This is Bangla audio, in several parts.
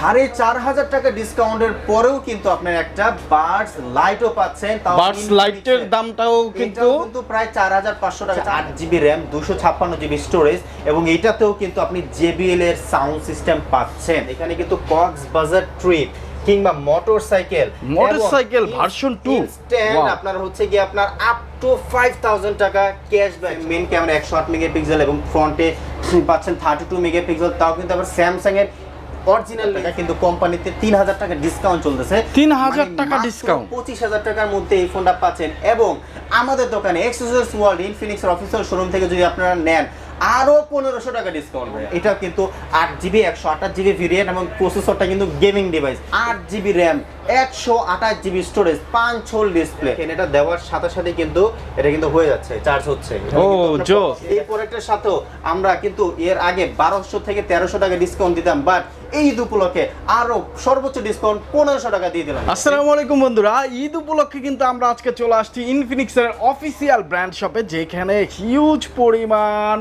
সাড়ে চার হাজার টাকা ডিসকাউন্টের পরেও কিন্তু আপনার একটা বার্ডস লাইটও পাচ্ছেন বার্ডস লাইটের। দামটাও কিন্তু কিন্তু প্রায় চার হাজার পাঁচশো টাকা আট জিবি র্যাম দুশো ছাপ্পান্ন জিবি স্টোরেজ এবং এটাতেও কিন্তু আপনি জেবিএল এর সাউন্ড সিস্টেম পাচ্ছেন এখানে কিন্তু কক্স বাজার ট্রিপ কিংবা motorcycle Motorcycle version two? Instant Wow. আপনার হচ্ছে গিয়ে আপনার আপ টু ফাইভ থাউজেন্ড টাকা ক্যাশব্যাক মেন ক্যামেরা একশো আট মেগাপিক্সেল এবং ফ্রন্টে পাচ্ছেন থার্টি টু মেগাপিক্সেল তাও কিন্তু আবার স্যামসাং এর অরিজিনাল টাকা কিন্তু কোম্পানিতে তিন হাজার টাকা ডিসকাউন্ট চলতেছে। 3000 টাকা ডিসকাউন্ট পঁচিশ হাজার টাকার মধ্যে এই ফোনটা পাচ্ছেন। এবং আমাদের দোকানে এক্সেসরিজ ওয়ার্ল্ড ইনফিনিক্সের অফিসিয়াল শোরুম থেকে যদি আপনারা নেন আরও পনেরোশো টাকা ডিসকাউন্ট এটা কিন্তু আট জিবি একশো আঠাশ জিবি ভেরিয়েন্ট এবং প্রসেসরটা কিন্তু গেমিং ডিভাইস আট জিবি র্যাম একশো আঠাশ জিবি স্টোরেজ পাঁচ হোল ডিসপ্লে এটা দেওয়ার সাথে সাথে কিন্তু এটা কিন্তু হয়ে যাচ্ছে চার্জ হচ্ছে। ও, জোস। এই প্রোডাক্টের সাথেও আমরা কিন্তু এর আগে বারোশো থেকে তেরোশো টাকা ডিসকাউন্ট দিতাম বাট এই ঈদ উপলক্ষে আরও সর্বোচ্চ ডিসকাউন্ট পনেরোশো টাকা দিয়ে দিলাম। আসসালামু আলাইকুম বন্ধুরা ঈদ উপলক্ষে কিন্তু আমরা আজকে চলে আসছি ইনফিনিক্সের অফিসিয়াল ব্র্যান্ড শপে যেখানে হিউজ পরিমাণ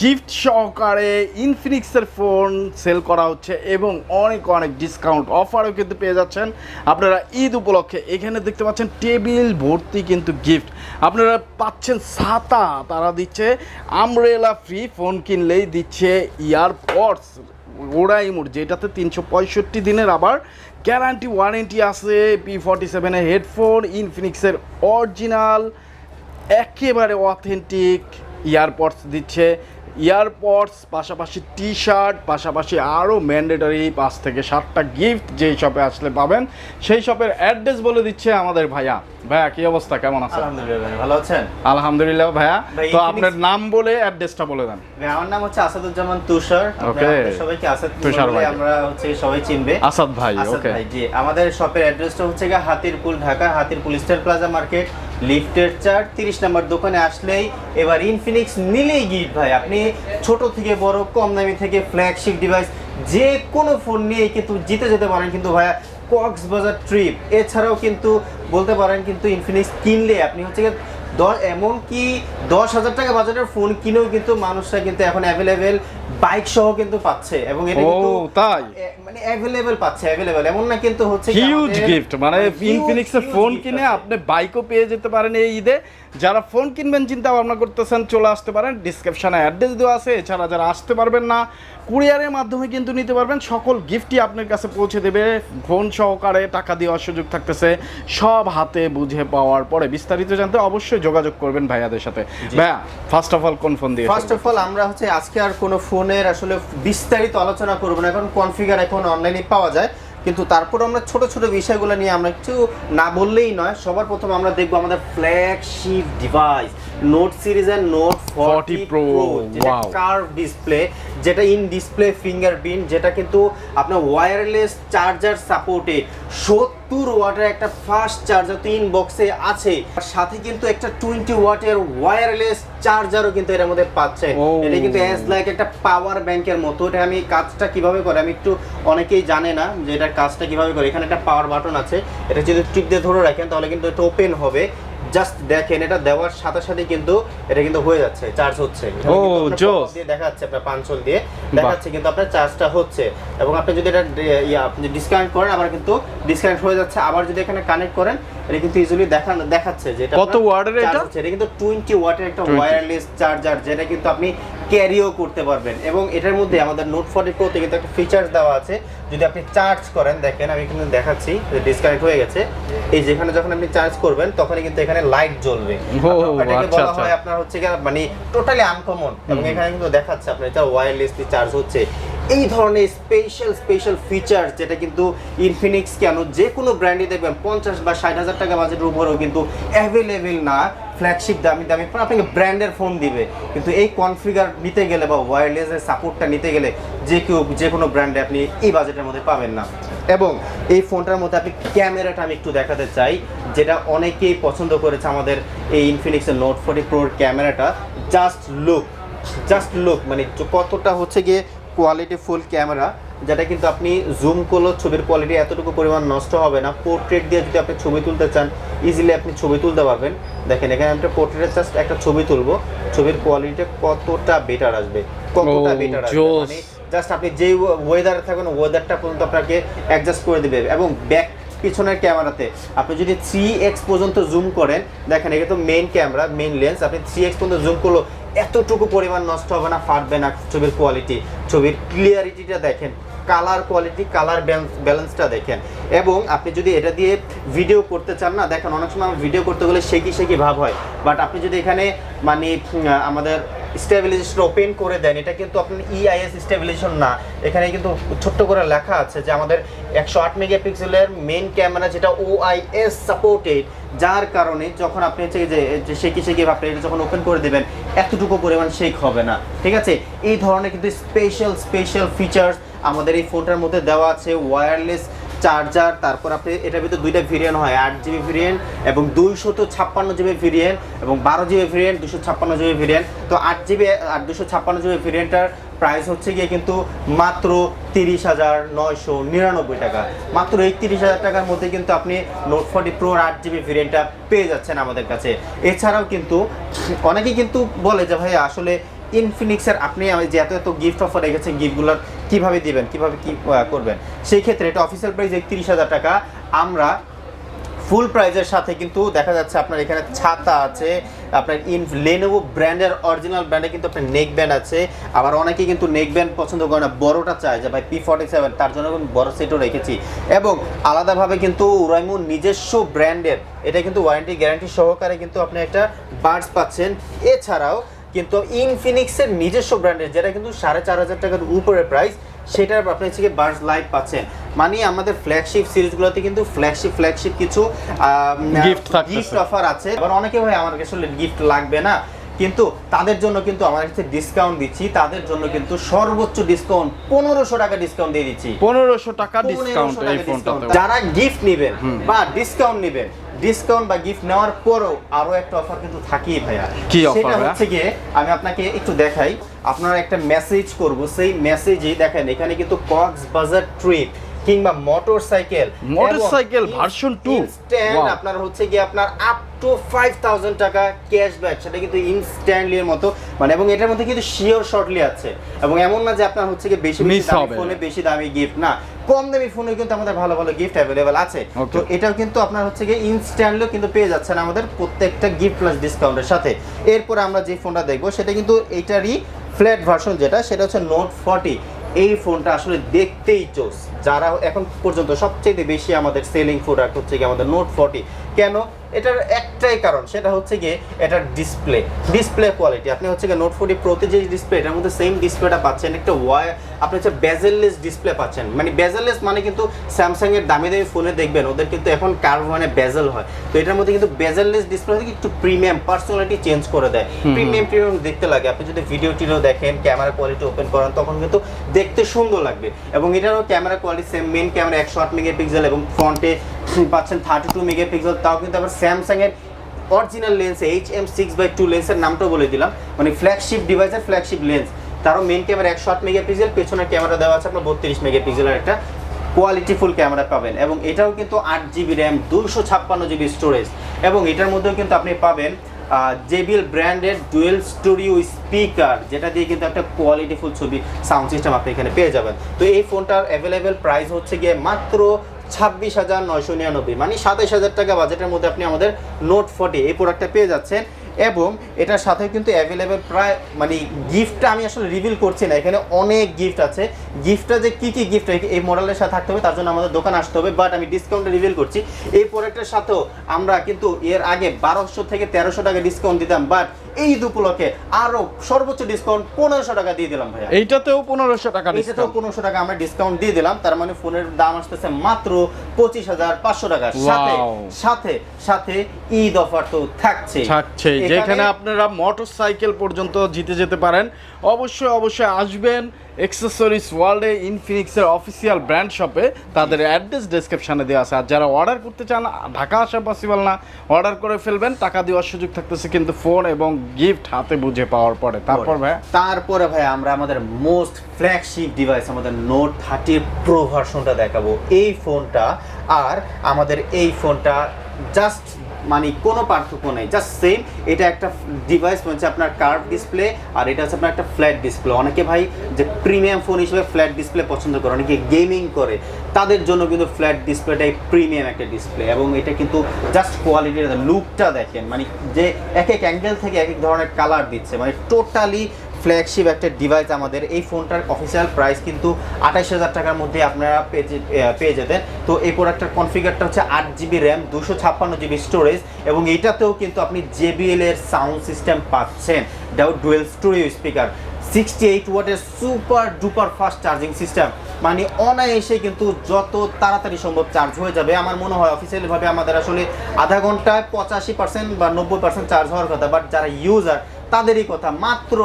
গিফট সহকারে ইনফিনিক্সের ফোন সেল করা হচ্ছে এবং অনেক অনেক ডিসকাউন্ট অফারও কিন্তু পেয়ে যাচ্ছেন। আপনারা ঈদ উপলক্ষে এখানে দেখতে পাচ্ছেন টেবিল, ভর্তি কিন্তু গিফট আপনারা পাচ্ছেন ছাতা, তারা দিচ্ছে আমরেলা ফ্রি ফোন কিনলেই দিচ্ছে ইয়ারপডস মোড যেটাতে তিনশো পঁয়ষট্টি দিনের আবার গ্যারান্টি ওয়ারেন্টি আছে পি ফর্টি সেভেনের হেডফোন ইনফিনিক্সের অরিজিনাল একেবারে অথেন্টিক ইয়ারপডস দিচ্ছে। ইয়ারপডস পাশাপাশি টি শার্ট পাশাপাশি আরও ম্যান্ডেটরি পাঁচ থেকে সাতটা গিফট যেই শপে আসলে পাবেন সেই শপের অ্যাড্রেস বলে দিচ্ছে আমাদের ভাইয়া। ভাইয়া কি অবস্থা? কেমন আছে আলহামদুলিল্লাহ ভালো আছেন? আলহামদুলিল্লাহ ভাইয়া। তো আপনার নাম বলে অ্যাড্রেসটা বলে দেন। আমার নাম হচ্ছে আসাদুজ্জামান তুষার। ওকে. সবাইকে আসাদ তুষার ভাই। আমরা হচ্ছে সবাই চিনবে। আসাদ ভাই ওকে ভাই জি। আমাদের শপের অ্যাড্রেসটা হচ্ছে গিয়ে Hatirpool Dhaka Hatirpool star plaza market লিফটের চার তিরিশ নাম্বার দোকানে আসলেই এবার ইনফিনিক্স নিলেই গিফট ভাই। আপনি ছোট থেকে বড়, কম দামি থেকে ফ্ল্যাগশিপ ডিভাইস যে কোনো ফোন নিয়েই কিন্তু জিতে যেতে পারেন কিন্তু ভাইয়া কক্সবাজার ট্রিপ এছাড়াও কিন্তু বলতে পারেন কিন্তু ইনফিনিক্স কিনলে আপনি হচ্ছে এমনকি দশ হাজার টাকা বাজারের ফোন কিনেও কিন্তু মানুষরা কিন্তু এখন অ্যাভেলেবেল বাইক সহ কিন্তু পাচ্ছে এবং এটা কিন্তু তাই? মানে अवेलेबल পাচ্ছে अवेलेबल এমন না কিন্তু হচ্ছে হিউজ গিফট মানে ইনফিনিক্সের ফোন কিনে। আপনি বাইকও পেয়ে যেতে পারেন এই ঈদে। যারা ফোন কিনবেন চিন্তা ভাবনা করতেছেন চলে আসতে পারেন। ডিসক্রিপশনে অ্যাড্রেস দেওয়া আছে। এছাড়া যারা আসতে পারবেন না কুরিয়ারের মাধ্যমে কিন্তু নিতে পারবেন। সকল গিফটই আপনার কাছে পৌঁছে দেবে। ফোন সহকারে টাকা দেওয়ার সুযোগ থাকতেছে। সব হাতে বুঝে পাওয়ার পরে বিস্তারিত জানতে অবশ্যই যোগাযোগ করবেন ভাইয়াদের সাথে। ভাইয়া ফার্স্ট অফ অল কোন ফোন দিয়ে ফার্স্ট অফ অল আমরা হচ্ছে আজকে আর কোনো ফোনের আসলে বিস্তারিত আলোচনা করব না। এখন কনফিগার এখন অনলাইনে পাওয়া যায়। কিন্তু তারপর আমরা ছোট ছোট বিষয়গুলো নিয়ে আমরা একটু না বললেই নয়। সবার প্রথম আমরা দেখব আমাদের flagship device note series and note 40 forty pro curve display যেটা ইন ডিসপ্লে ফিঙ্গারপ্রিন্ট যেটা কিন্তু আপনার ওয়্যারলেস চার্জার সাপোর্টে সত্তর ওয়াটের একটা ফাস্ট চার্জার তো ইন বক্সে আছে। আর সাথে কিন্তু একটা টোয়েন্টি ওয়াটের ওয়্যারলেস চার্জারও কিন্তু এর মধ্যে পাচ্ছে। এটা কিন্তু অ্যাজ লাইক একটা পাওয়ার ব্যাংকের মতো। এটা আমি কাজটা কীভাবে করে? আমি একটু অনেকেই জানে না যে এটার কাজটা কীভাবে করে। এখানে একটা পাওয়ার বাটন আছে। এটা যদি টিপ দিয়ে ধরে রাখেন তাহলে কিন্তু এটা ওপেন হবে। জাস্ট দেখেন এটা দেওয়ার সাথে সাথে কিন্তু এটা কিন্তু হয়ে যাচ্ছে চার্জ হচ্ছে। ও, জো দিয়ে pop-up দিয়ে আপনার পাঞ্চল দিয়ে। দেখাচ্ছে কিন্তু আপনার চার্জটা হচ্ছে। এবং আপনি যদি এটা ইয়া আপনি ডিসকানেক্ট করেন আবার কিন্তু ডিসকানেক্ট হয়ে যাচ্ছে। আবার যদি এখানে কানেক্ট করেন এটা কিন্তু ইজিলি দেখা দেখাচ্ছে যে এটা কত ওয়াটের এটা? এটা কিন্তু টোয়েন্টি ওয়াটের একটা 20 ওয়্যারলেস চার্জার যেটা কিন্তু আপনি ক্যারিও করতে পারবেন। এবং এটার মধ্যে আমাদের নোট ফর্টি প্রোতে কিন্তু একটা ফিচার্স দেওয়া আছে। যদি আপনি চার্জ করেন দেখেন আমি কিন্তু দেখাচ্ছি ডিসকানেক্ট হয়ে গেছে। এই যেখানে যখন আপনি চার্জ করবেন তখনই কিন্তু এখানে লাইট জ্বলবে। এটাকে আচ্ছা, বলা আচ্ছা। হয় আপনার হচ্ছে মানে টোটালি আনকমন এবং এখানে কিন্তু দেখাচ্ছে আপনার এটা ওয়্যারলেসলি চার্জ হচ্ছে। এই ধরনের স্পেশাল স্পেশাল ফিচার যেটা কিন্তু ইনফিনিক্স কেন যে কোনো ব্র্যান্ডই দেখবেন, পঞ্চাশ বা ষাট হাজার টাকা বাজেটের উপরেও কিন্তু অ্যাভেলেবেল না ফ্ল্যাগশিপ দামি দামি ফোন আপনাকে ব্র্যান্ডের ফোন দিবে। কিন্তু এই কনফিগার নিতে গেলে বা ওয়্যারলেসের সাপোর্টটা নিতে গেলে যে কেউ যে কোনো ব্র্যান্ডে আপনি এই বাজেটের মধ্যে পাবেন না। এবং এই ফোনটার মধ্যে আপনি ক্যামেরাটা আমি একটু দেখাতে চাই, যেটা অনেকেই পছন্দ করেছে আমাদের এই ইনফিনিক্সের নোট ফোর্টি প্রোর ক্যামেরাটা জাস্ট লুক জাস্ট লুক মানে কতটা হচ্ছে গিয়ে কোয়ালিটি ফুল ক্যামেরা যেটা কিন্তু আপনি জুম করলেও ছবির কোয়ালিটি এতটুকু পরিমাণ নষ্ট হবে না। পোর্ট্রেট দিয়ে যদি আপনি ছবি তুলতে চান ইজিলি আপনি ছবি তুলতে পারবেন। দেখেন এখানে আমরা পোর্ট্রেটের জাস্ট একটা ছবি তুলবো। ছবির কোয়ালিটিটা কতটা বেটার আসবে? কতটা বেটার আসবে? মানে জাস্ট আপনি যেই ওয়েদারে থাকবেন ওয়েদারটা পর্যন্ত আপনাকে অ্যাডজাস্ট করে দেবে। এবং ব্যাক পিছনের ক্যামেরাতে। আপনি যদি থ্রি এক্স পর্যন্ত জুম করেন, দেখেন এটা তো মেইন ক্যামেরা মেইন লেন্স আপনি থ্রি এক্স পর্যন্ত জুম করল এতটুকু পরিমাণ নষ্ট হবে না, ফাটবে না ছবির কোয়ালিটি ছবির ক্লিয়ারিটিটা দেখেন। কালার কোয়ালিটি, কালার ব্যালেন্সটা দেখেন। এবং আপনি যদি এটা দিয়ে ভিডিও করতে চান না, দেখেন অনেক সময় ভিডিও করতে গেলে শেকি শেকি ভাব হয়। বাট আপনি যদি এখানে মানে আমাদের স্টেবিলাইজেশন ওপেন করে দেন, এটা কিন্তু আপনার E ইআইএস স্টেবিলাইজেশন না। এখানে কিন্তু ছোট্ট করে লেখা আছে যে আমাদের একশো আট মেগাপিক্সেলের মেন ক্যামেরা যেটা ওআইএস সাপোর্টেড যার কারণে যখন আপনি হচ্ছে যে শেকি শেকি ভাবটা, এটা যখন ওপেন করে দেবেন, এতটুকু পরিমাণ শেক হবে না। ঠিক আছে? এই ধরনের কিন্তু স্পেশাল স্পেশাল ফিচার্স আমাদের এই ফোনটার মধ্যে দেওয়া আছে ওয়্যারলেস চার্জার তারপর আপনি এটার ভিতরে দুইটা ভেরিয়েন্ট হয়, আট জিবি ভেরিয়েন্ট এবং দুইশত ছাপ্পান্ন জিবি ভেরিয়েন্ট এবং বারো জিবি ভেরিয়েন্ট দুশো ছাপ্পান্ন জিবি ভেরিয়েন্ট তো আট জিবি আর দুশো ছাপ্পান্ন জিবি ভেরিয়েন্টটার প্রাইস হচ্ছে গিয়ে কিন্তু মাত্র তিরিশ হাজার নয়শো নিরানব্বই টাকা। মাত্র এই তিরিশ হাজার টাকার মধ্যে কিন্তু আপনি নোট ফর্টি প্রোর আট জিবি ভেরিয়েন্টটা পেয়ে যাচ্ছেন আমাদের কাছে। এছাড়াও কিন্তু অনেকেই কিন্তু বলে যে ভাই আসলে ইনফিনিক্সের আপনি যে এত এত গিফট অফার রেখেছেন গিফটগুলোর কীভাবে দিবেন, কীভাবে কি করবেন? সেই ক্ষেত্রে এটা অফিসিয়াল প্রাইস একত্রিশ হাজার টাকা। আমরা ফুল প্রাইজের সাথে কিন্তু দেখা যাচ্ছে আপনার এখানে ছাতা আছে, আপনার ইন লেনোভো ব্র্যান্ডের অরিজিনাল ব্র্যান্ডে কিন্তু আপনার নেক ব্যান্ড আছে। আবার অনেকেই কিন্তু নেক ব্যান্ড পছন্দ করে না, বড়টা চায় যে, ভাই পি ফর্টি সেভেন তার জন্য আমি বড় সেটও রেখেছি। এবং আলাদাভাবে কিন্তু উরাইমু নিজস্ব ব্র্যান্ডের এটা কিন্তু ওয়ারেন্টি গ্যারান্টি সহকারে কিন্তু আপনি একটা বার্ডস পাচ্ছেন। এছাড়াও কিন্তু ইনফিনিক্সের নিজস্ব ব্র্যান্ডের যেটা কিন্তু সাড়ে চার হাজার টাকার উপরে প্রাইস সেটার আপনি হচ্ছে বার্ডস লাইভ পাচ্ছেন। মানে আমাদের ফ্ল্যাগশিপ সিরিজগুলোতে কিন্তু ফ্ল্যাগশিপ ফ্ল্যাগশিপ কিছু গিফট অফার আছে। আবার অনেকে ভাই আমার কাছে গিফট লাগবে না কিন্তু তাদের জন্য কিন্তু আমার কাছে ডিসকাউন্ট দিচ্ছি। তাদের জন্য কিন্তু সর্বোচ্চ ডিসকাউন্ট পনেরোশো টাকা ডিসকাউন্ট দিয়ে দিচ্ছি। পনেরোশো টাকা ডিসকাউন্ট এই ফোনটাতে যারা গিফট নেবেন বা ডিসকাউন্ট নেবেন ডিসকাউন্ট বা গিফট নেওয়ার পরও আরও একটা অফার কিন্তু থাকেই ভাইয়া। কি সেটা? হচ্ছে গিয়ে আমি আপনাকে একটু দেখাই। আপনার একটা মেসেজ করব। সেই মেসেজে দেখেন এখানে কিন্তু কক্স বাজার ট্রিপ কিংবা motorcycle Motorcycle version two? Wow. আপনার হচ্ছে গিয়ে আপনার আপ টু ফাইভ থাউজেন্ড টাকা ক্যাশব্যাক সেটা কিন্তু ইনস্ট্যান্টলি এর মতো মানে এবং এটার মধ্যে কিন্তু শিওর শর্টলি আছে। এবং এমন না যে আপনার হচ্ছে গিয়ে বেশি বেশি দামি ফোনে বেশি দামি গিফট না। কম দামি ফোনে কিন্তু আমাদের ভালো ভালো গিফট অ্যাভেলেবেল আছে। তো এটাও কিন্তু আপনার হচ্ছে গিয়ে ইনস্ট্যান্টলিও কিন্তু পেয়ে যাচ্ছেন আমাদের প্রত্যেকটা গিফট প্লাস ডিসকাউন্টের সাথে। এরপরে আমরা যে ফোনটা দেখব সেটা কিন্তু এটারই ফ্ল্যাট ভার্সন যেটা সেটা হচ্ছে নোট ফর্টি এই ফোনটা আসলে দেখতেই চোস। যারা এখন পর্যন্ত সবচেয়ে বেশি আমাদের সেলিং প্রোডাক্ট হচ্ছে কি আমাদের নোট ফর্টি কেন? এটার একটাই কারণ সেটা হচ্ছে গিয়ে এটার ডিসপ্লে ডিসপ্লে কোয়ালিটি আপনি হচ্ছে গিয়ে নোট ফোর্টি প্রতি যে ডিসপ্লে এটার মধ্যে সেম ডিসপ্লেটা পাচ্ছেন একটা ওয়াই আপনি হচ্ছে বেজেললেস ডিসপ্লে পাচ্ছেন। মানে বেজেললেস মানে কিন্তু স্যামসাং এর দামি দামি ফোনে দেখবেন ওদের কিন্তু এখন কার্ভ মানে বেজেল হয়। তো এটার মধ্যে কিন্তু বেজেললেস ডিসপ্লে থেকে একটু প্রিমিয়াম পার্সোনালিটি চেঞ্জ করে দেয়। প্রিমিয়াম প্রিমিয়াম দেখতে লাগে। আপনি যদি ভিডিও টিডিও দেখেন ক্যামেরা কোয়ালিটি ওপেন করেন তখন কিন্তু দেখতে সুন্দর লাগবে। এবং এটারও camera quality same main camera একশো আট মেগাপিক্সেল এবং ফ্রন্টে পাচ্ছেন থার্টি টু মেগাপিক্সেল তাও কিন্তু আবার স্যামসাং এর original lens H M six by two লেন্সের নামটাও বলে দিলাম। মানে ফ্ল্যাগশিপ ডিভাইসের ফ্ল্যাগশিপ লেন্স তারও মেন ক্যামেরা একশো আট মেগাপিক্সেল পেছনের ক্যামেরা দেওয়া আছে আপনার বত্রিশ মেগাপিক্সেলের একটা কোয়ালিটি ফুল ক্যামেরা পাবেন। এবং এটাও কিন্তু আট জিবি র্যাম দুশো ছাপ্পান্ন জিবি স্টোরেজ এবং এটার মধ্যেও কিন্তু আপনি পাবেন জেবিএল ব্র্যান্ডের ডুয়েল স্টুডিও স্পিকার যেটা দিয়ে কিন্তু একটা কোয়ালিটি ফুল ছবি সাউন্ড সিস্টেম আপনি এখানে পেয়ে যাবেন। তো এই ফোনটার অ্যাভেলেবেল প্রাইস হচ্ছে গিয়ে মাত্র ছাব্বিশ হাজার নয়শো নিরানব্বই। মানে সাতাইশ হাজার টাকা বাজেটের মধ্যে আপনি আমাদের নোট ফোর্টি এই প্রোডাক্টটা পেয়ে যাচ্ছেন। এবং এটার সাথে কিন্তু অ্যাভেলেবেল প্রায় মানে গিফটটা আমি আসলে রিভিল করছি না। এখানে অনেক গিফট আছে। গিফটটা যে কী কী গিফট এই মডেলের সাথে থাকতে হবে, তার জন্য আমাদের দোকান আসতে হবে। বাট আমি ডিসকাউন্টে রিভিল করছি। এই প্রোডাক্টের সাথেও আমরা কিন্তু এর আগে বারোশো থেকে তেরোশো টাকা ডিসকাউন্ট দিতাম। বাট এই ঈদ উপলক্ষে আরও সর্বোচ্চ ডিসকাউন্ট পনেরোশো টাকা দিয়ে দিলাম ভাইয়া। এইটাতেও পনেরোশো টাকা এইটাতেও পনেরোশো টাকা আমরা ডিসকাউন্ট দিয়ে দিলাম। তার মানে ফোনের দাম আসতেছে মাত্র পঁচিশ হাজার পাঁচশো টাকা। সাথে সাথে সাথে ঈদ অফার তো থাকছে থাকছে যেখানে আপনারা মোটর সাইকেল পর্যন্ত জিতে যেতে পারেন। অবশ্যই অবশ্যই আসবেন এক্সেসরিজ ওয়ার্ল্ডে ইনফিনিক্সের অফিসিয়াল ব্র্যান্ড শপে তাদের অ্যাড্রেস ডেসক্রিপশনে দেওয়া আছে। আর যারা অর্ডার করতে চান, ঢাকা আসা পসিবল না অর্ডার করে ফেলবেন। টাকা দেওয়ার সুযোগ থাকতেছে কিন্তু ফোন এবং গিফট হাতে বুঝে পাওয়ার পরে। তারপর ভাই তারপরে ভাই আমরা আমাদের মোস্ট ফ্ল্যাগশিপ ডিভাইস আমাদের নোট থার্টি প্রো ভার্সনটা দেখাবো। এই ফোনটা আর আমাদের এই ফোনটা জাস্ট মানে কোনো পার্থক্য নেই। জাস্ট সেম এটা একটা ডিভাইস হচ্ছে আপনার কার্ভ ডিসপ্লে আর এটা হচ্ছে আপনার একটা ফ্ল্যাট ডিসপ্লে অনেকে ভাই যে প্রিমিয়াম ফোন হিসেবে ফ্ল্যাট ডিসপ্লে পছন্দ করে, অনেকে গেমিং করে। তাদের জন্য কিন্তু ফ্ল্যাট ডিসপ্লেটাই প্রিমিয়াম একটা ডিসপ্লে এবং এটা কিন্তু জাস্ট কোয়ালিটির লুকটা দেখেন। মানে যে এক এক অ্যাঙ্গেল থেকে এক এক ধরনের কালার দিচ্ছে। মানে টোটালি ফ্ল্যাগশিপ একটা ডিভাইস আমাদের। এই ফোনটার অফিসিয়াল প্রাইস কিন্তু আঠাইশ হাজার টাকার মধ্যে আপনারা পেয়ে যেতেন তো এই প্রোডাক্টের কনফিগারটা হচ্ছে আট জিবি র্যাম দুশো ছাপ্পান্ন জিবি স্টোরেজ এবং এটাতেও কিন্তু আপনি জেবিএল এর সাউন্ড সিস্টেম পাচ্ছেন। এটাও dual stereo speaker sixty eight ওয়াটের super duper fast charging system মানে অনায়াসে কিন্তু যত তাড়াতাড়ি সম্ভব চার্জ হয়ে যাবে। আমার মনে হয় অফিসিয়ালিভাবে আমাদের আসলে আধা ঘন্টায় পঁচাশি পার্সেন্ট বা নব্বই পার্সেন্ট চার্জ হওয়ার কথা। বাট যারা ইউজার তাদেরই কথা। মাত্র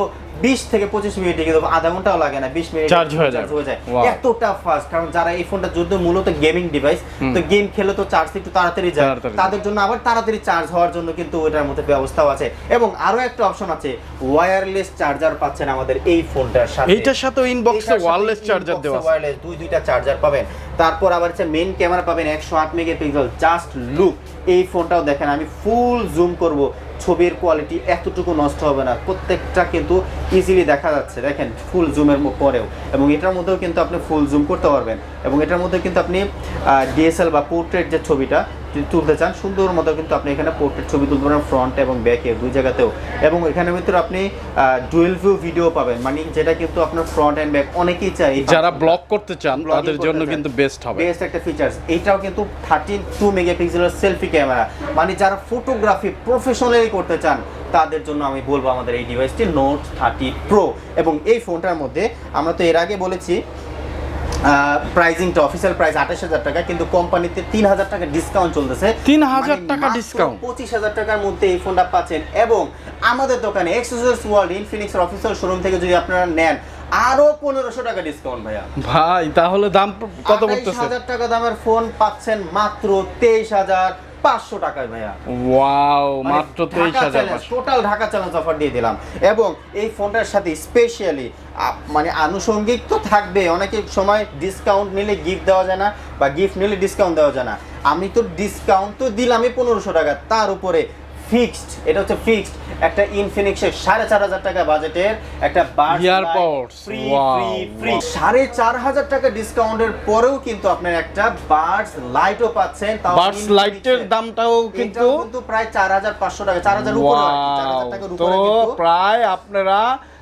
বিশ থেকে পঁচিশ মিনিটে কিন্তু আধা ঘন্টাও লাগে না বিশ মিনিট Charge হয়ে যায়। এতটা ফাস্ট কারণ যারা এই ফোনটা যদিও মূলত গেমিং ডিভাইস তো গেম খেলে তো চার্জ একটু তাড়াতাড়ি যায়। তাদের জন্য আবার তাড়াতাড়ি চার্জ হওয়ার জন্য কিন্তু ওটার মধ্যে ব্যবস্থাও আছে। এবং আরও একটা অপশন আছে ওয়্যারলেস চার্জার পাচ্ছেন আমাদের এই ফোনটার সাথে। এইটার সাথে ইনবক্সে ওয়্যারলেস চার্জার দেওয়া আছে। ওয়্যারলেস দুই দুইটা চার্জার পাবেন। তারপর আবার হচ্ছে মেইন ক্যামেরা পাবেন একশো আট মেগাপিক্সেল জাস্ট লুক এই ফোনটাও দেখেন আমি ফুল জুম করব। ছবির কোয়ালিটি এতটুকু নষ্ট হবে না। প্রত্যেকটা কিন্তু ইজিলি দেখা যাচ্ছে। দেখেন ফুল জুমের পরেও। এবং এটার মধ্যেও কিন্তু আপনি ফুল জুম করতে পারবেন। এবং এটার মধ্যে কিন্তু আপনি ডিএসএল বা পোর্ট্রেট যে ছবিটা তুলতে চান সুন্দর মতো কিন্তু আপনি এখানে পোর্ট্রেট ছবি তুলতে পারেন ফ্রন্ট এবং ব্যাকে দুই জায়গাতেও। এবং এখানের ভিতরে আপনি ডুয়েল ভিউ ভিডিও পাবেন। মানে যেটা কিন্তু আপনার ফ্রন্ট অ্যান্ড ব্যাক অনেকেই চাই যারা ব্লগ করতে চান তাদের জন্য কিন্তু বেস্ট হবে। বেস্ট একটা ফিচার্স এইটাও কিন্তু থার্টিন টু মেগাপিক্সেলের সেলফি ক্যামেরা মানে যারা ফটোগ্রাফি প্রফেশনালি করতে চান তাদের জন্য আমি বলব আমাদের এই ডিভাইসটি নোট থার্টি প্রো এবং এই ফোনটার মধ্যে আমরা তো এর আগে বলেছি প্রাইজিংটা অফিসিয়াল প্রাইস আঠাশ হাজার টাকা কিন্তু কোম্পানিতে তিন হাজার টাকা ডিসকাউন্ট চলতেছে। 3,000 টাকা ডিসকাউন্ট পঁচিশ হাজার টাকার মধ্যে এই ফোনটা পাচ্ছেন। এবং আমাদের দোকানে এক্সেসরিজ ওয়ার্ল্ড ইনফিনিক্সের অফিসিয়াল শোরুম থেকে যদি আপনারা নেন আরও পনেরোশো টাকা ডিসকাউন্ট ভাইয়া। ভাই তাহলে দাম কত পড়তেছে হাজার টাকা দামের ফোন পাচ্ছেন মাত্র তেইশ হাজার। পাঁচশো টাকায় ভাইয়া। ওয়াও মাত্র তেইশ হাজার টোটাল ঢাকা চ্যালেঞ্জ অফার দিয়ে দিলাম। এবং এই ফোনটার সাথে স্পেশালি মানে আনুষঙ্গিক তো থাকবে অনেকে সময় ডিসকাউন্ট নিলে গিফট দেওয়া যায় না বা গিফট নিলে ডিসকাউন্ট দেওয়া যায় না। আমি তো ডিসকাউন্ট তো দিলামই পনেরোশো টাকা তার উপরে ফিক্সড এটা হচ্ছে ফিক্সড একটা ইনফিনিক্সের সাড়ে চার হাজার টাকা বাজেটের একটা Earpods, ফ্রি ফ্রি ফ্রি সাড়ে চার হাজার টাকা ডিসকাউন্টের পরেও কিন্তু আপনার একটা বার্ডস লাইটও পাচ্ছেন তাও বার্ডস লাইটের দামটাও কিন্তু কিন্তু প্রায় চার হাজার পাঁচশো টাকা চার হাজার উপরে চার হাজার টাকার উপরে প্রায় আপনারা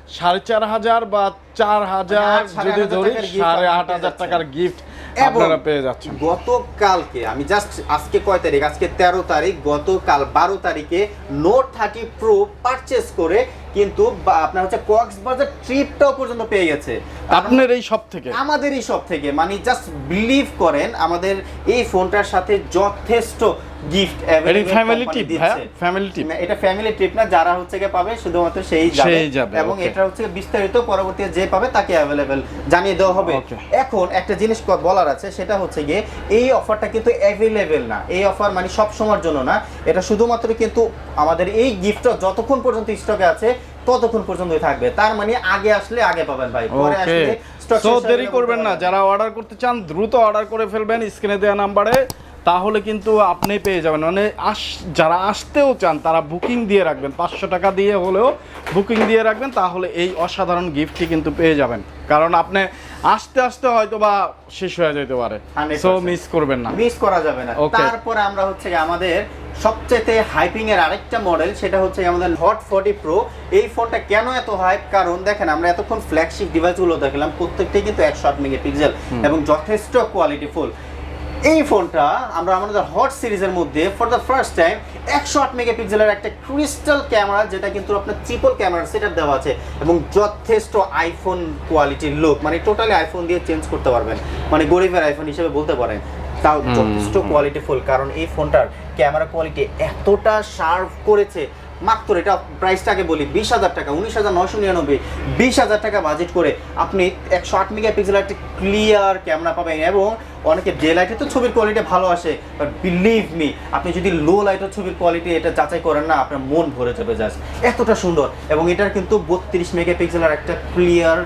সাড়ে চার হাজার বা চার হাজার যদি ধরি টাকার সাড়ে আট হাজার টাকার গিফট আপনারা পেয়ে যাচ্ছেন। গতকালকে আমি জাস্ট আজকে কয় তারিখ? আজকে তেরো তারিখ গতকাল বারো তারিখে নোট থার্টি প্রো পারচেস করে কিন্তু আপনার হচ্ছে কক্সবাজার ট্রিপটাও পর্যন্ত পেয়ে গেছে। আপনার এই সব থেকে? আমাদের এই সব থেকে। মানে জাস্ট বিলিভ করেন আমাদের এই ফোনটার সাথে যথেষ্ট গিফট এটি ফ্যামিলি টিপ ফ্যামিলি টিপ এটা ফ্যামিলি না যারা হচ্ছে গিয়ে পাবে শুধুমাত্র সেই যাবে। এবং এটা হচ্ছে বিস্তারিত পরবর্তী যে পাবে তাকে অ্যাভেলেবেল জানিয়ে দেওয়া হবে। এখন একটা জিনিস বলার আছে সেটা হচ্ছে গিয়ে এই অফারটা কিন্তু অ্যাভেলেবেল না। এই অফার মানে সব সময়ের জন্য না। এটা শুধুমাত্র কিন্তু আমাদের এই গিফটটা যতক্ষণ পর্যন্ত স্টকে আছে ততক্ষণ পর্যন্তই থাকবে। তার মানে আগে আসলে আগে পাবেন ভাই। পরে আসলে stock সো শেষ হয়ে দেরি করবেন না। যারা অর্ডার করতে চান দ্রুত অর্ডার করে ফেলবেন। স্ক্রিনে দেওয়া নাম্বারে তাহলে কিন্তু আপনি পেয়ে যাবেন। মানে আস যারা আসতেও চান তারা বুকিং দিয়ে রাখবেন। পাঁচশো টাকা দিয়ে হলেও বুকিং দিয়ে রাখবেন তাহলে এই অসাধারণ গিফটটি কিন্তু পেয়ে যাবেন। কারণ আপনি আসতে আসতে হয়তো বা শেষ হয়ে যেতে পারে। সো মিস করবেন না। মিস করা যাবে না. তারপরে আমরা হচ্ছে আমাদের সবচেয়ে হাইপিং এর আরেকটা মডেল সেটা হচ্ছে আমাদের হট ফর্টি প্রো এই ফোনটা কেন এত হাইপ কারণ দেখেন আমরা এতক্ষণ ফ্ল্যাগশিপ ডিভাইসগুলো দেখলাম প্রত্যেকটাই কিন্তু একশো আট মেগাপিক্সেল এবং যথেষ্ট কোয়ালিটি ফুল এই ফোনটা আমরা আমাদের হট সিরিজের মধ্যে ফর দ্য ফার্স্ট টাইম একশো আট মেগাপিক্সেলের একটা ক্রিস্টাল ক্যামেরা যেটা কিন্তু আপনার ট্রিপল ক্যামেরা সেটআপ দেওয়া আছে এবং যথেষ্ট আইফোন কোয়ালিটির লুক মানে টোটালি আইফোন দিয়ে চেঞ্জ করতে পারবেন। মানে গরিবের আইফোন হিসেবে বলতে পারেন। তাও যথেষ্ট কোয়ালিটিফুল কারণ এই ফোনটার ক্যামেরা কোয়ালিটি এতটা শার্প করেছে মাত্র এটা প্রাইসটাকে বলি বিশ হাজার টাকা, উনিশ হাজার নশো নিরানব্বই, বিশ হাজার টাকা বাজেট করে আপনি একশো আট মেগা পিক্সেল একটা ক্লিয়ার ক্যামেরা পাবেন এবং অনেকে ডে লাইটে তো ছবির কোয়ালিটি ভালো আসে বাট বিলিভ মি আপনি যদি লো লাইটের ছবির কোয়ালিটি এটা যাচাই করেন না, আপনার মন ভরে যাবে জাস্ট এতটা সুন্দর। এবং এটার কিন্তু বত্রিশ মেগা পিক্সেলের একটা ক্লিয়ার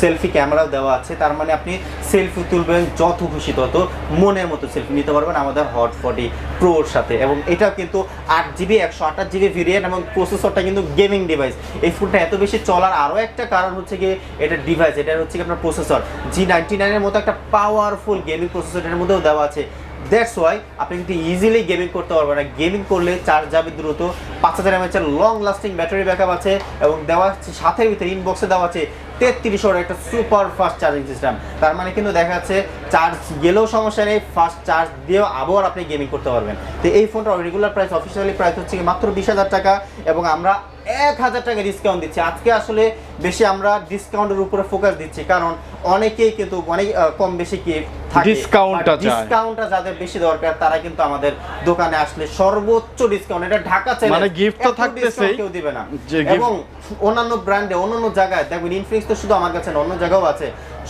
সেলফি ক্যামেরাও দেওয়া আছে, তার মানে আপনি সেলফি তুলবেন যত খুশি তত, মনের মতো সেলফি নিতে পারবেন আমাদের হট ফর্টি প্রোর সাথে। এবং এটা কিন্তু আট জিবি একশো আঠাশ জিবি ভেরিয়েন্ট এবং প্রসেসরটা কিন্তু গেমিং ডিভাইস এই ফোনটা এত বেশি চলার আরও একটা কারণ হচ্ছে গিয়ে এটা ডিভাইস এটা হচ্ছে কি আপনার প্রসেসর জি নাইনটি নাইনের মতো একটা পাওয়ারফুল গেমিং প্রসেসর এর মধ্যেও দেওয়া আছে। দ্যাটস ওয়াই আপনি কিন্তু ইজিলি গেমিং করতে পারবেন না। গেমিং করলে চার্জ যাবে দ্রুত। পাঁচ হাজার এমএচের লং লাস্টিং ব্যাটারি ব্যাকআপ আছে এবং দেওয়া আছে, সাথে ভিতরে ইনবক্সে দেওয়া আছে। তেত্রিশ ওর একটা সুপার ফাস্ট চার্জিং সিস্টেম। তার মানে কিন্তু দেখা যাচ্ছে চার্জ গেলেও সমস্যা নেই, ফাস্ট চার্জ দিয়েও আবার আপনি গেমিং করতে পারবেন। তো এই ফোনটা রেগুলার প্রাইস অফিসিয়ালি প্রাইস হচ্ছে মাত্র বিশ হাজার টাকা এবং আমরা এক হাজার টাকা ডিসকাউন্ট দিচ্ছি। আজকে আসলে বেশি আমরা ডিসকাউন্টের উপরে ফোকাস দিচ্ছি কারণ অনেকেই কিন্তু অনেক কম বেশি কি Discount টা চায়। ডিসকাউন্টটা যাদের বেশি দরকার তারা কিন্তু আমাদের দোকানে আসলে সর্বোচ্চ ডিসকাউন্ট এটা ঢাকা মানে gift তো থাকতেছেই। কেউ দিবে না। এবং অন্যান্য ব্র্যান্ডে অন্যান্য জায়গায় দেখবেন ইনফিনিক্স তো শুধু আমার কাছে না অন্য জায়গাও আছে।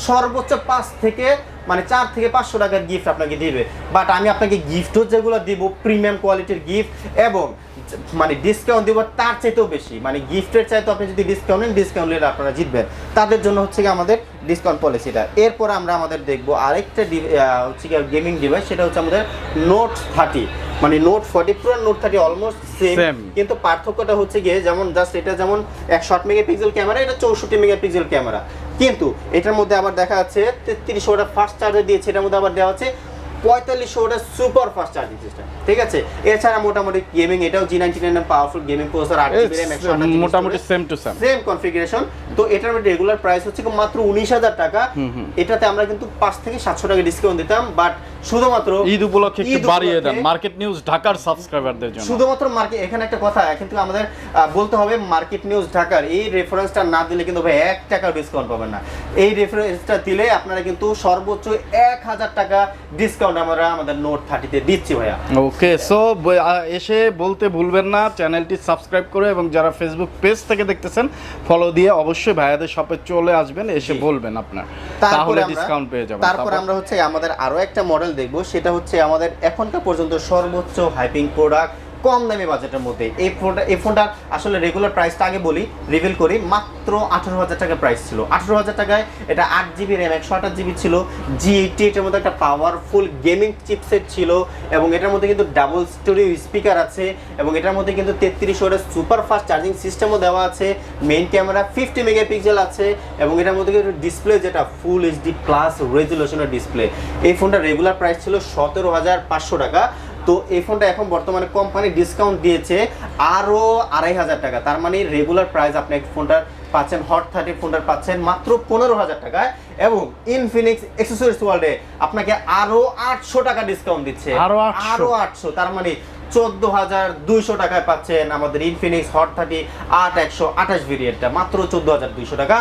সর্বোচ্চ পাঁচ থেকে মানে চার থেকে পাঁচশো টাকার গিফট আপনাকে দিবে। বাট আমি আপনাকে গিফটও যেগুলো দিব প্রিমিয়াম কোয়ালিটির গিফট এবং মানে ডিসকাউন্ট দিব তার চাইতেও বেশি। মানে গিফটের চাইতে আপনি যদি ডিসকাউন্ট নেন ডিসকাউন্ট নিলে আপনারা জিতবেন। তাদের জন্য হচ্ছে কি আমাদের ডিসকাউন্ট পলিসিটা এরপর আমরা আমাদের দেখব আরেকটা হচ্ছে কি গেমিং ডিভাইস সেটা হচ্ছে আমাদের নোট থার্টি মানে note forty pro note thirty almost same কিন্তু পার্থক্যটা হচ্ছে গিয়ে যেমন জাস্ট এটা যেমন একশো আট মেগাপিক্সেল ক্যামেরা এটা চৌষট্টি মেগাপিক্সেল ক্যামেরা কিন্তু এটার মধ্যে আবার দেখা যাচ্ছে তেত্রিশ ওটা ফার্স্ট চার্জার দিয়েছে এটার মধ্যে আবার দেওয়া আছে পঁয়তাল্লিশশো ওটা সুপার ফাস্ট চার্জিং সিস্টেম ঠিক আছে? এছাড়া মোটামুটি গেমিং এটাও G ninety nine powerful gaming processor আট জিবি র্যাম একশো মোটামুটি same to same same configuration তো এটার মধ্যে রেগুলার প্রাইস হচ্ছে মাত্র উনিশ হাজার টাকা। এটাতে আমরা কিন্তু পাঁচ থেকে সাতশো টাকা ডিসকাউন্ট দিতাম বাট শুধুমাত্র ঈদ উপলক্ষে একটু বাড়িয়ে দেন। মার্কেট নিউজ ঢাকার সাবস্ক্রাইবারদের জন্য। শুধুমাত্র মার্কেট এখানে একটা কথা কিন্তু আমাদের বলতে হবে মার্কেট নিউজ ঢাকার। এই রেফারেন্সটা না দিলে কিন্তু ভাই এক টাকা ডিসকাউন্ট পাবেন না। এই রেফারেন্সটা দিলে আপনারা কিন্তু সর্বোচ্চ এক হাজার টাকা ডিসকাউন্ট আমরা আমাদের নোট থার্টিতে দিচ্ছি ভাইয়া। ওকে সো এসে বলতে ভুলবেন না চ্যানেলটি সাবস্ক্রাইব করে এবং যারা ফেসবুক পেজ থেকে দেখতেছেন ফলো দিয়ে অবশ্যই ভাইয়াদের শপে চলে আসবেন এসে বলবেন আপনার। তাহলে ডিসকাউন্ট পেয়ে যাবেন। তারপর তারপর- আমরা হচ্ছে আমাদের আরও একটা মডেল দেখব। সেটা হচ্ছে আমাদের এখনকার পর্যন্ত সর্বোচ্চ হাইপিং প্রোডাক্ট কম দামি বাজেটের মধ্যে। এই ফোনটা এই ফোনটার আসলে রেগুলার প্রাইসটা আগে বলি রিভিল করি, মাত্র আঠারো হাজার টাকা প্রাইস ছিল। আঠারো হাজার টাকায় এটা আট জিবি র্যাম একশো আঠাশ জিবি ছিল। জি এইটি এটার মধ্যে একটা পাওয়ারফুল গেমিং চিপসেট ছিল এবং এটার মধ্যে কিন্তু ডাবল স্টোরিও স্পিকার আছে এবং এটার মধ্যে কিন্তু তেত্রিশ ওয়াটের সুপার ফাস্ট চার্জিং সিস্টেমও দেওয়া আছে। মেইন ক্যামেরা ফিফটি মেগাপিক্সেল আছে এবং এটার মধ্যে কিন্তু ডিসপ্লে যেটা ফুল এইচডি প্লাস রেজুলেশনের ডিসপ্লে এই ফোনটা রেগুলার প্রাইস ছিল সতেরো হাজার পাঁচশো টাকা। তো এই ফোনটা এখন বর্তমানে কোম্পানি ডিসকাউন্ট দিয়েছে আরও আড়াই হাজার টাকা। তার মানে রেগুলার প্রাইস আপনি এই ফোনটার পাচ্ছেন হট থার্টি ফোনটার পাচ্ছেন মাত্র পনেরো হাজার টাকায় এবং ইনফিনিক্স এক্সেসরিজ ওয়ার্ল্ডে আপনাকে আরও আটশো টাকা ডিসকাউন্ট দিচ্ছে। আরও আরও আটশো তার মানে চোদ্দ হাজার দুইশো টাকায় পাচ্ছেন আমাদের ইনফিনিক্স হট থার্টি আট একশো আঠাশ ভেরিয়েন্টটা মাত্র চোদ্দ হাজার দুইশো টাকা।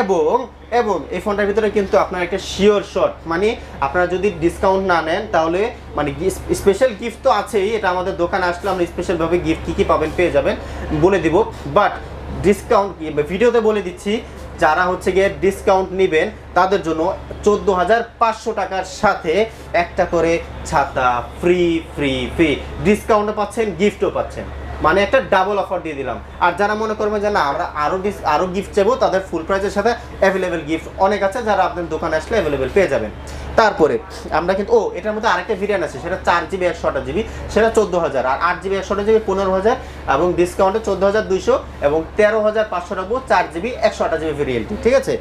এবং এবং এই ফোনটার ভিতরে কিন্তু আপনার একটা শিওর শট মানে আপনারা যদি ডিসকাউন্ট না নেন, তাহলে মানে স্পেশাল গিফট তো আছেই, এটা আমাদের দোকানে আসলে আমরা স্পেশালভাবে গিফট কী কী পাবেন পেয়ে যাবেন, বলে দিব। বাট ডিসকাউন্ট ভিডিওতে বলে দিচ্ছি, যারা হচ্ছে গিয়ে ডিসকাউন্ট নেবেন, তাদের জন্য চোদ্দ হাজার পাঁচশো টাকার সাথে একটা করে ছাতা ফ্রি ফ্রি ফ্রি ডিসকাউন্টও পাচ্ছেন গিফটও পাচ্ছেন। মানে একটা ডাবল অফার দিয়ে দিলাম। আর যারা মনে করবেন যে না, আমরা আরও আরও গিফট চাইব, তাদের ফুল প্রাইসের সাথে অ্যাভেলেবেল গিফট অনেক আছে যারা আপনার দোকানে আসলে অ্যাভেলেবেল পেয়ে যাবেন। তারপরে আমরা কিন্তু, ও, এটার মধ্যে আরেকটা ভেরিয়েন্ট আছে, সেটা চার জিবি একশো আঠাশ জিবি সেটা চোদ্দ হাজার। আর আট জিবি একশো আঠাশ জিবি পনেরো হাজার এবং ডিসকাউন্টে চোদ্দ হাজার দুইশো এবং তেরো হাজার পাঁচশো রাখব চার জিবি একশো আঠাশ জিবি ভেরিয়েন্টটি ঠিক আছে?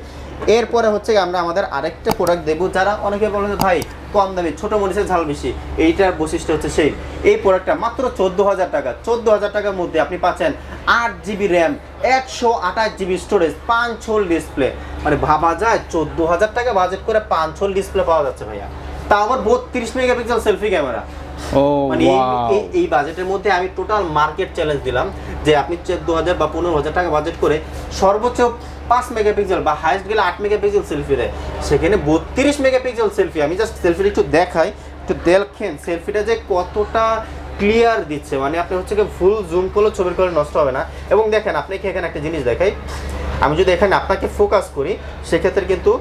এরপরে হচ্ছে আমরা আমাদের আরেকটা প্রোডাক্ট দেবো যারা অনেকে বলেন ভাই, কম দামি, ছোট মরিচের ঝাল বেশি। এইটার বৈশিষ্ট্য হচ্ছে সেই। এই প্রোডাক্টটা মাত্র চোদ্দ হাজার টাকা। চোদ্দ হাজার টাকার মধ্যে আপনি পাচ্ছেন আট জিবি র্যাম একশো আঠাশ জিবি স্টোরেজ পাঁচ হোল ডিসপ্লে মানে ভাবা যায় চোদ্দ হাজার টাকা বাজেট করে পাঁচ হোল ডিসপ্লে পাওয়া যাচ্ছে ভাইয়া। তা আবার বত্রিশ মেগাপিক্সেল সেলফি ক্যামেরা মানে এই- বাজেটের মধ্যে আমি টোটাল মার্কেট চ্যালেঞ্জ দিলাম যে আপনি হাজার বা পনেরো হাজার টাকা বাজেট করে সর্বোচ্চ পাঁচ মেগাপিক্সেল বা হাইস্ট গেলে আট মেগাপিক্সেল সেলফি দেয়। সেখানে বত্রিশ মেগাপিক্সেল সেলফি আমি জাস্ট সেলফিটা একটু দেখাই একটু দেখেন সেলফিটা যে কতটা ক্লিয়ার দিচ্ছে। মানে আপনি হচ্ছে কি ফুল জুম করলে ছবির করে নষ্ট হবে না। এবং দেখেন আপনাকে এখানে একটা জিনিস দেখাই। আমি যদি এখানে আপনাকে ফোকাস করি সেক্ষেত্রে কিন্তু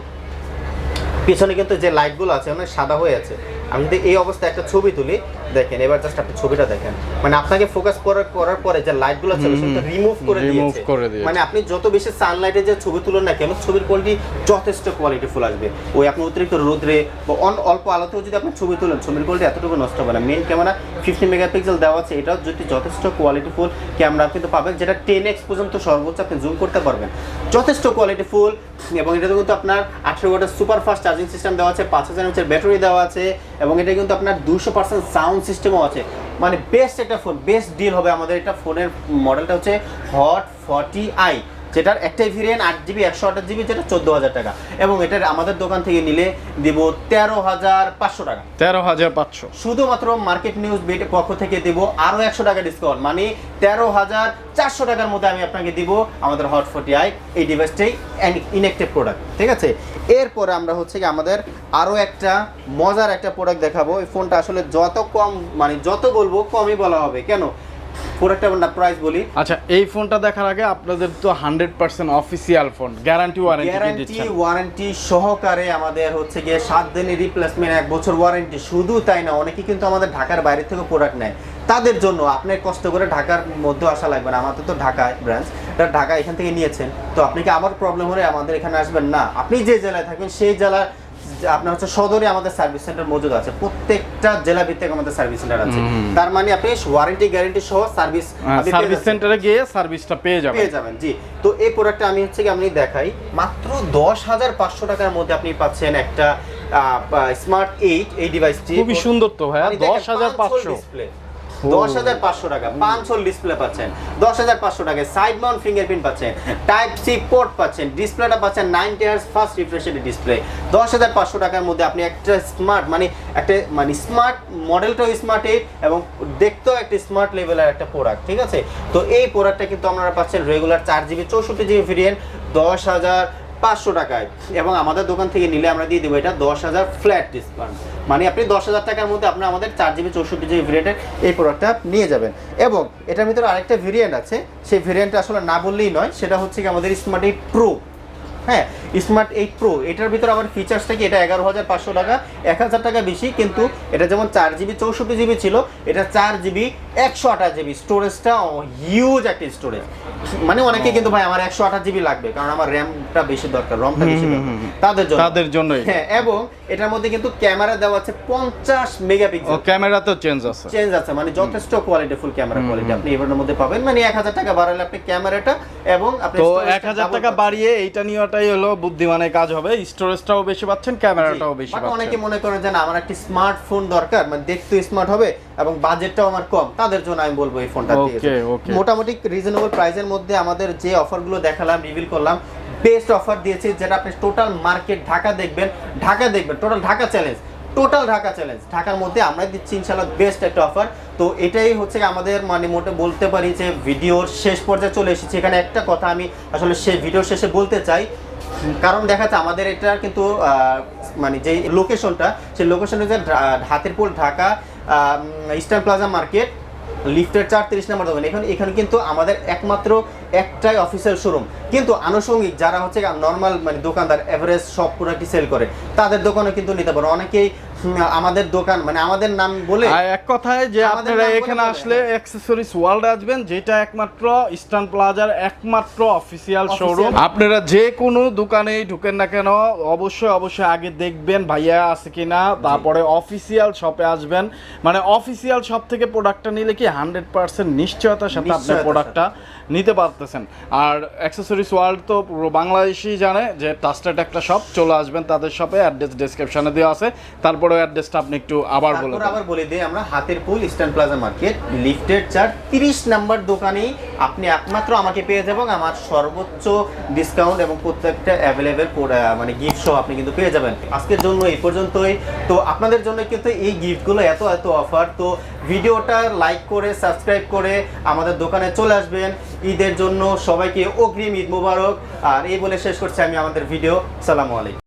পিছনে কিন্তু যে লাইটগুলো আছে অনেক সাদা হয়ে আছে। আমি যদি এই অবস্থায় একটা ছবি তুলি দেখেন এবার জাস্ট আপনি ছবিটা দেখেন। মানে আপনাকে ফোকাস করার করার পরে যে লাইটগুলো ছিল সেটা রিমুভ করে দিয়েছে। মানে আপনি যত বেশি সানলাইটে যে ছবি তুলেন না কেন ছবির কোয়ালিটি যথেষ্ট কোয়ালিটি ফুল আসবে। ওই আপনি অতিরিক্ত রোদ্রে বা অন- অল্প আলোতেও যদি আপনি ছবি তুলেন ছবির কোয়ালিটি এতটুকু নষ্ট হবে না। মেন ক্যামেরা ফিফটি মেগাপিক্সেল দেওয়া আছে এটাও যদি যথেষ্ট কোয়ালিটি ফুল ক্যামেরা কিন্তু পাবেন যেটা টেন এক্স পর্যন্ত সর্বোচ্চ আপনি জুম করতে পারবেন। যথেষ্ট কোয়ালিটি ফুল এবং এটাতে কিন্তু আপনার আঠেরো ওয়াটের সুপার ফাস্ট চার্জিং সিস্টেম দেওয়া আছে পাঁচ হাজার ব্যাটারি দেওয়া আছে এবং এটা কিন্তু আপনার দুশো পার্সেন্ট সাউন্ড সিস্টেমও আছে। মানে বেস্ট একটা ফোন বেস্ট ডিল হবে আমাদের এটা ফোনের মডেলটা হচ্ছে হট ফর্টি আই যেটার একটাই ভেরিয়েন্ট আট জিবি একশো আঠাশ জিবি যেটা চোদ্দ হাজার টাকা। এবং এটার আমাদের দোকান থেকে নিলে দিব তেরো হাজার পাঁচশো টাকা। তেরো হাজার পাঁচশো। শুধুমাত্র মার্কেট নিউজ বেট পক্ষ থেকে দিব আরও একশো টাকা ডিসকাউন্ট মানে তেরো হাজার চারশো টাকার মধ্যে আমি আপনাকে দিব আমাদের হট ফোর্টি আই এই ডিভাইসটাই ইনএক্টিভ প্রোডাক্ট ঠিক আছে? এরপরে আমরা হচ্ছে কি আমাদের আরও একটা মজার একটা প্রোডাক্ট দেখাবো। এই ফোনটা আসলে যত কম মানে যত বলব কমই বলা হবে। কেন? আমরা প্রাইস বলি। আচ্ছা এই ফোনটা দেখার আগে আপনাদের তো hundred percent official phone guarantee warranty guarantee warranty সহকারে আমাদের হচ্ছে গিয়ে সাত দিনের রিপ্লেসমেন্ট এক বছর ওয়ারেন্টি শুধু তাই না অনেকে কিন্তু আমাদের ঢাকার বাইরে থেকে প্রোডাক্ট নেয়। তাদের জন্য আপনার কষ্ট করে ঢাকার মধ্যে আসা লাগবে না আমাদের তো ঢাকায় ব্রাঞ্চ ঢাকা এখান থেকে নিয়েছেন। তো আপনি কি আবার প্রবলেম হলে আমাদের এখানে আসবেন? না আপনি যে জেলায় থাকবেন সেই জেলার আপনার হচ্ছে সদরে আমাদের সার্ভিস সেন্টার মজুদ আছে। প্রত্যেকটা জেলা ভিত্তিক আমাদের সার্ভিস সেন্টার আছে। তার মানে আপনি ওয়ারেন্টি গ্যারেন্টি সহ সার্ভিস সার্ভিস সেন্টারে গিয়ে সার্ভিসটা পেয়ে যাবেন। পেয়ে যাবেন জি। তো এই প্রোডাক্টটা আমি হচ্ছে কি আমি দেখাই। মাত্র দশ হাজার পাঁচশো টাকার মধ্যে আপনি পাচ্ছেন একটা স্মার্ট এইট এই ডিভাইসটি খুবই সুন্দর তো ভাইয়া দশ হাজার পাঁচশো। ডিসপ্লে দশ হাজার পাঁচশো টাকা। পাঁচ ডিসপ্লে পাচ্ছেন। দশ হাজার পাঁচশো টাকা সাইড মাউন্ট ফিঙ্গারপ্রিন্ট পাচ্ছেন। টাইপ সি পোর্ট পাচ্ছেন। ডিসপ্লেটা পাচ্ছেন নাইনটি হার্স ফার্স্ট রিফ্রেশের ডিসপ্লে দশ হাজার পাঁচশো টাকার মধ্যে আপনি একটা স্মার্ট মানে একটা মানে স্মার্ট মডেলটাও স্মার্ট এইট এবং দেখতেও একটা স্মার্ট লেভেলের একটা প্রোডাক্ট ঠিক আছে? তো এই প্রোডাক্টটা কিন্তু আপনারা পাচ্ছেন রেগুলার চার জিবি চৌষট্টি জিবি ভেরিয়েন্ট দশ হাজার পাঁচশো টাকায়। এবং আমাদের দোকান থেকে নিলে আমরা দিয়ে দেবো এটা দশ হাজার ফ্ল্যাট ডিসকাউন্ট মানে আপনি দশ হাজার টাকার মধ্যে আপনার আমাদের চার জিবি, চৌষট্টি জিবি ভেরিয়েন্টের এই প্রোডাক্টটা নিয়ে যাবেন। এবং এটার ভিতরে আরেকটা ভেরিয়েন্ট আছে। সেই ভেরিয়েন্টটা আসলে না বললেই নয়, সেটা হচ্ছে কি আমাদের স্মার্ট এইট প্রো হ্যাঁ স্মার্ট এইট প্রো এটার ভিতরে আমার ফিচার্সটা কি এটা এগারো হাজার পাঁচশো টাকা এক হাজার টাকা বেশি কিন্তু এটা যেমন চার জিবি চৌষট্টি জিবি ছিল এটা চার জিবি একশো আঠাশ জিবি স্টোরেজটা হিউজ একটা স্টোরেজ মানে অনেকে কিন্তু ভাই আমার একশো আঠাশ জিবি লাগবে কারণ আমার র্যামটা বেশি দরকার রমটা বেশি। তাদের জন্য। তাদের জন্যই। হ্যাঁ এবং এটার মধ্যে কিন্তু ক্যামেরা দেওয়া আছে পঞ্চাশ ও ক্যামেরা ক্যামেরাতেও চেঞ্জ আছে। চেঞ্জ আছে মানে যথেষ্ট কোয়ালিটি ফুল ক্যামেরা কোয়ালিটি আপনি এবার মধ্যে পাবেন মানে এক হাজার টাকা বাড়ালে আপনি ক্যামেরাটা এবং আপনি তো এক হাজার টাকা। বাড়িয়ে এইটা নেওয়াটাই হলো বুদ্ধিমানের কাজ হবে। স্টোরেজটাও বেশি পাচ্ছেন ক্যামেরাটাও বেশি But অনেকে মনে করেন যে না আমার একটি স্মার্টফোন দরকার মানে দেখতে স্মার্ট হবে এবং বাজেটটাও আমার কম তাদের জন্য আমি বলব এই ফোনটা Okay, okay. মোটামুটি রিজনেবল প্রাইসের মধ্যে আমাদের যে অফারগুলো দেখালাম রিভিল করলাম বেস্ট অফার দিয়েছি যেটা আপনি টোটাল মার্কেট ঢাকা দেখবেন ঢাকা দেখবেন total Dhaka challenge total Dhaka challenge ঢাকার মধ্যে আমরা দিচ্ছি ইনশাল্লাহ বেস্ট একটা অফার তো এটাই হচ্ছে আমাদের মানে মোটে বলতে পারি যে ভিডিওর শেষ পর্যায়ে চলে এসেছি। এখানে একটা কথা আমি আসলে সে ভিডিওর শেষে বলতে চাই কারণ দেখা যাচ্ছে আমাদের এটা কিন্তু মানে যে লোকেশনটা সেই লোকেশন হচ্ছে Hatirpul, Dhaka eastern plaza market লিফটের চার তিরিশ নম্বর দোকান। এখানে এখানে কিন্তু আমাদের একমাত্র একটাই অফিসের শোরুম কিন্তু আনুষঙ্গিক যারা হচ্ছে নর্মাল মানে দোকানদার অ্যাভারেজ সব প্রোডাক্টই সেল করে, তাদের দোকানে কিন্তু নিতে পারো। অনেকেই আমাদের দোকান মানে আমাদের নাম বলে এক কথায় যে আপনারা এখানে আসলে অ্যাক্সেসরিজ ওয়ার্ল্ড আসবেন যেটা একমাত্র ইস্টার্ন প্লাজার একমাত্র অফিসিয়াল শোরুম আপনারা যে কোনো দোকানেই ঢুকেন না কেন অবশ্যই অবশ্যই আগে দেখবেন ভাইয়া আছে কিনা তারপরে অফিসিয়াল শপে আসবেন। মানে অফিসিয়াল শপ থেকে প্রোডাক্টটা নিলে কি হান্ড্রেড পার্সেন্ট নিশ্চয়তার সাথে আপনার নিশ্চয়তার প্রোডাক্টটা নিতে পারতেছেন। আর অ্যাক্সেসরিজ ওয়ার্ল্ড তো পুরো বাংলাদেশই জানে যে ট্রাস্টেড একটা শপ চলে আসবেন তাদের শপে অ্যাড্রেস ডেসক্রিপশনে দেওয়া আছে। তারপরে অ্যাড্রেসটা আপনি একটু আবার বলে আবার বলে দিই আমরা হাতের পুল ইস্টার্ন প্লাজা মার্কেট লিফটেড চার তিরিশ নাম্বার দোকানেই আপনি একমাত্র আমাকে পেয়ে যাবেন আমার সর্বোচ্চ ডিসকাউন্ট এবং প্রত্যেকটা অ্যাভেলেবেল মানে গিফট সহ আপনি কিন্তু পেয়ে যাবেন। আজকের জন্য এই পর্যন্তই। তো আপনাদের জন্য কিন্তু এই গিফটগুলো এত এত অফার তো ভিডিওটা লাইক করে সাবস্ক্রাইব করে আমাদের দোকানে চলে আসবেন। ঈদের জন্য সবাইকে অগ্রিম ঈদ মোবারক। আর এই বলে শেষ করছি আমি আমাদের ভিডিও সালামু আলাইকুম।